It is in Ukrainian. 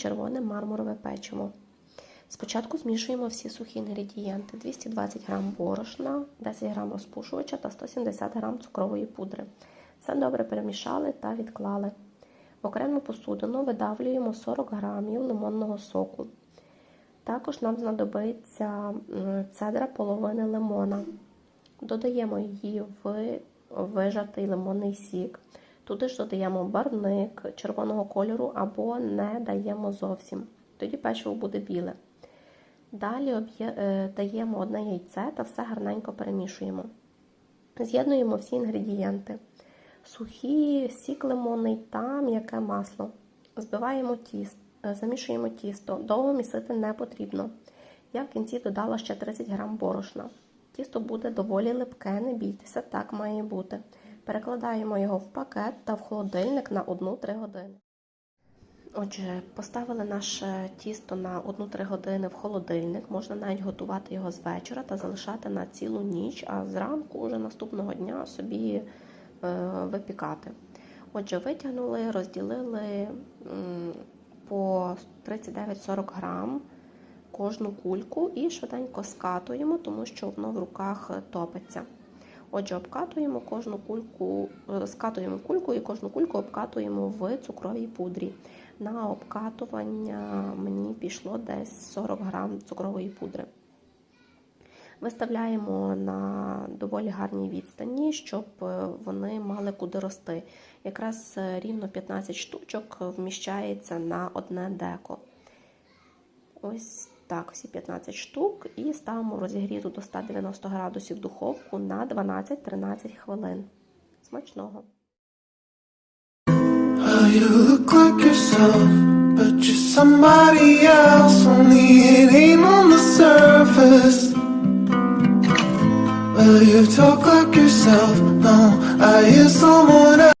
червоне мармурове печиво. Спочатку змішуємо всі сухі інгредієнти: 220 г борошна, 10 г розпушувача та 170 г цукрової пудри. Все добре перемішали та відклали. В окрему посудину видавлюємо 40 г лимонного соку. Також нам знадобиться цедра половини лимона. Додаємо її в вижатий лимонний сік. Туди ж додаємо барвник червоного кольору або не даємо зовсім. Тоді печиво буде біле. Далі е, даємо одне яйце та все гарненько перемішуємо. З'єднуємо всі інгредієнти: сухі, сік лимонний та м'яке масло. Збиваємо тіст, е, замішуємо тісто. Довго місити не потрібно. Я в кінці додала ще 30 г борошна. Тісто буде доволі липке, не бійтеся, так має бути. Перекладаємо його в пакет та в холодильник на 1-3 години. Отже, поставили наше тісто на 1-3 години в холодильник. Можна навіть готувати його з вечора та залишати на цілу ніч, а зранку вже наступного дня собі е, випікати. Отже, витягнули, розділили по 39-40 грам кожну кульку і швиденько скатуємо, тому що воно в руках топиться. Отже, обкатуємо кожну кульку, скатуємо кульку і кожну кульку обкатуємо в цукровій пудрі. На обкатування мені пішло десь 40 грам цукрової пудри. Виставляємо на доволі гарній відстані, щоб е, вони мали куди рости. Якраз е, рівно 15 штучок вміщається на одне деко. Ось так, всі 15 штук, і ставимо розігріту до 190 градусів духовку на 12-13 хвилин. Смачного! Oh, surface. Well, you talk like yourself. No, I hear someone else.